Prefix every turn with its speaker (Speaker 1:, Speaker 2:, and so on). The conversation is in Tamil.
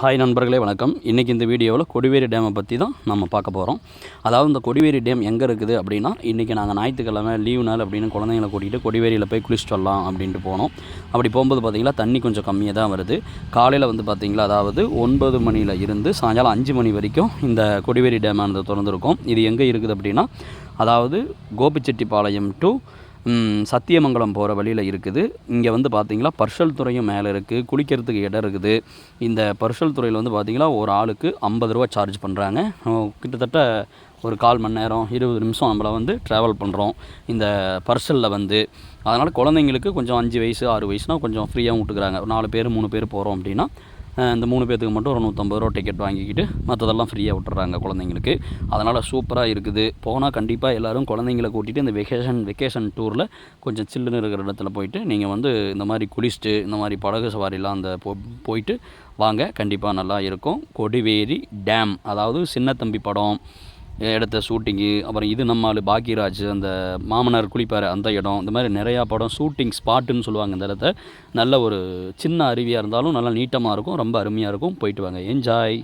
Speaker 1: ஹாய் நண்பர்களே வணக்கம். இன்றைக்கி இந்த வீடியோவில் கொடிவேரி டேமை பற்றி தான் நம்ம பார்க்க போகிறோம் அதாவது இந்த கொடிவேரி டேம் எங்கே இருக்குது அப்படின்னா இன்றைக்கி நாங்கள் ஞாயிற்றுக்கிழமை லீவு நாள் அப்படின்னு குழந்தைங்களை கூட்டிகிட்டு கொடிவேரியில் போய் குளிச்சுட்டு வரலாம் அப்படின்ட்டு போனோம். அப்படி போகும்போது பார்த்திங்கன்னா தண்ணி கொஞ்சம் கம்மியாக தான் வருது. காலையில் வந்து பார்த்திங்களா அதாவது ஒன்பது மணியில் இருந்து சாயங்காலம் அஞ்சு மணி வரைக்கும் இந்த கொடிவேரி டேமானது திறந்துருக்கும். இது எங்கே இருக்குது அப்படின்னா அதாவது கோபிச்செட்டிப்பாளையம் டு சத்தியமங்கலம் போகிற வழியில் இருக்குது. இங்கே வந்து பார்த்திங்கன்னா பர்ஷல் துறையும் மேலே இருக்குது குளிக்கிறதுக்கு இடம் இருக்குது. இந்த பர்ஷல் துறையில் வந்து பார்த்திங்கன்னா ஒரு ஆளுக்கு ஐம்பது ரூபா சார்ஜ் பண்ணுறாங்க கிட்டத்தட்ட ஒரு கால் மணி நேரம் இருபது நிமிஷம் நம்மளை வந்து ட்ராவல் பண்ணுறோம் இந்த பர்சலில் வந்து. அதனால் குழந்தைங்களுக்கு கொஞ்சம் அஞ்சு வயசு ஆறு வயசுனால் கொஞ்சம் ஃப்ரீயாகவும் விட்டுக்கிறாங்க. ஒரு நாலு பேர் மூணு பேர் போகிறோம் அப்படின்னா இந்த மூணு பேர்த்துக்கு மட்டும் ஒரு நூற்றம்பது ரூபா டிக்கெட் வாங்கிக்கிட்டு மற்றதெல்லாம் ஃப்ரீயாக விட்டுறாங்க குழந்தைங்களுக்கு. அதனால் சூப்பராக இருக்குது. போனால் கண்டிப்பாக எல்லோரும் குழந்தைங்கள கூட்டிகிட்டு இந்த வெக்கேஷன் வெக்கேஷன் டூரில் கொஞ்சம் சில்லுன்னு இருக்கிற இடத்துல போயிட்டு நீங்கள் வந்து இந்த மாதிரி குளிச்சுட்டு இந்த மாதிரி படகு சவாரிலாம் அந்த போ போயிட்டு வாங்க. கண்டிப்பாக நல்லா இருக்கும். கொடிவேரி டேம் அதாவது சின்னத்தம்பி படம் இடத்த ஷூட்டிங்கு அப்புறம் இது நம்மால் பாக்கியராஜ் அந்த மாமனார் குளிப்பார் அந்த இடம் இந்த மாதிரி நிறையா படம் ஷூட்டிங் ஸ்பாட்டுன்னு சொல்லுவாங்க இந்த இடத்த. நல்ல ஒரு சின்ன அருவியாக இருந்தாலும் நல்லா நீட்டமாக இருக்கும் ரொம்ப அருமையாக இருக்கும். போயிட்டு வாங்க. என்ஜாய்